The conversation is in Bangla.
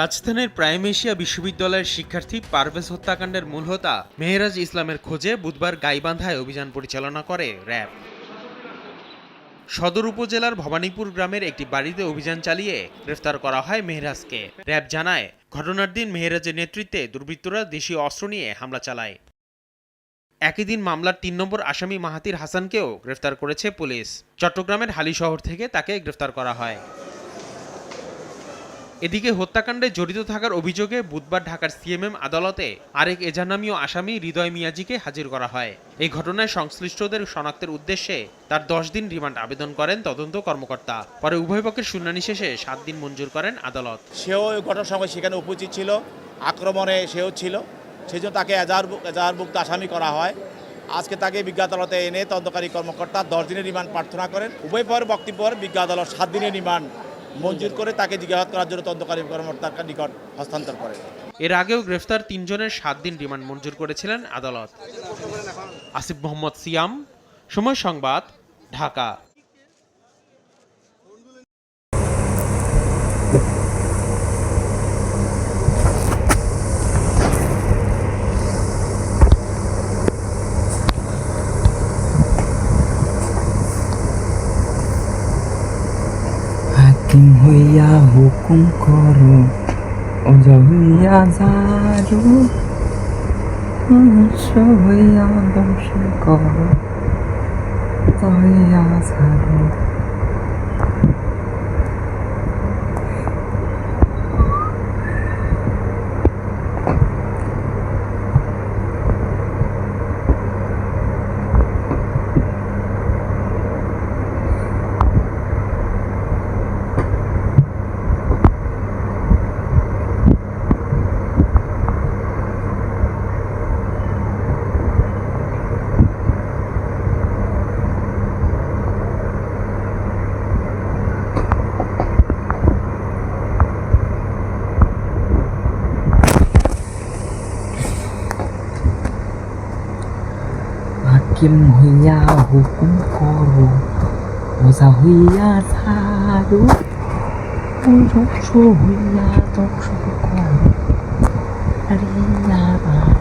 রাজধানীর প্রাইম এশিয়া বিশ্ববিদ্যালয়ের শিক্ষার্থী পারভেজ হত্যাকাণ্ডের মূল হোতা মেহেরাজ ইসলামের খোঁজে বুধবার গাইবান্ধায় অভিযান পরিচালনা করে র্যাব। সদর উপজেলার ভবানীপুর গ্রামের একটি বাড়িতে অভিযান চালিয়ে গ্রেফতার করা হয় মেহরাজকে। র্যাব জানায়, ঘটনার দিন মেহেরাজের নেতৃত্বে দুর্বৃত্তরা দেশীয় অস্ত্র নিয়ে হামলা চালায়। একই দিন মামলার তিন নম্বর আসামি মাহাতির হাসানকেও গ্রেফতার করেছে পুলিশ। চট্টগ্রামের হালি শহর থেকে তাকে গ্রেফতার করা হয়। এদিকে হত্যাকাণ্ডে জড়িত থাকার অভিযোগে বুধবার ঢাকার সিএমএম আদালতে আরেক এজানামীয় আসামি হৃদয় মিয়াজিকে হাজির করা হয়। এই ঘটনায় সংশ্লিষ্টদের শনাক্তের উদ্দেশ্যে তার দশ দিন রিমান্ড আবেদন করেন তদন্ত কর্মকর্তা। পরে উভয় পক্ষের শুনানি শেষে সাত দিন মঞ্জুর করেন আদালত। সেও ঘটনার সময় সেখানে উপস্থিত ছিল, আক্রমণে সেও ছিল। সেই জন্য তাকে এজাহার এজাহারভুক্ত আসামি করা হয়। আজকে তাকে বিজ্ঞ আদালতে এনে তদন্তকারী কর্মকর্তা দশ দিনের রিমান্ড প্রার্থনা করেন। উভয় পর বক্তব্য বিজ্ঞ আদালত সাত দিনের রিমান্ড। মঞ্জুর করে তাকে জিজ্ঞাসাবাদ করার জন্য তদন্তকারী কর্মকর্তার নিকট হস্তান্তর করে। এর আগেও গ্রেফতার তিনজনের সাত দিন রিমান্ড মঞ্জুর করেছিলেন আদালত। আসিফ মোহাম্মদ সিয়াম, সময় সংবাদ, ঢাকা। হাকিম হইয়া হুকুম করো। অজা হইয়া যারো ধ্বংস হইয়া যারো হাকিম হইয়া হুকুম করো ওজা হইয়া যারো মনুষ্য হইয়া ধ্বংস করো যারো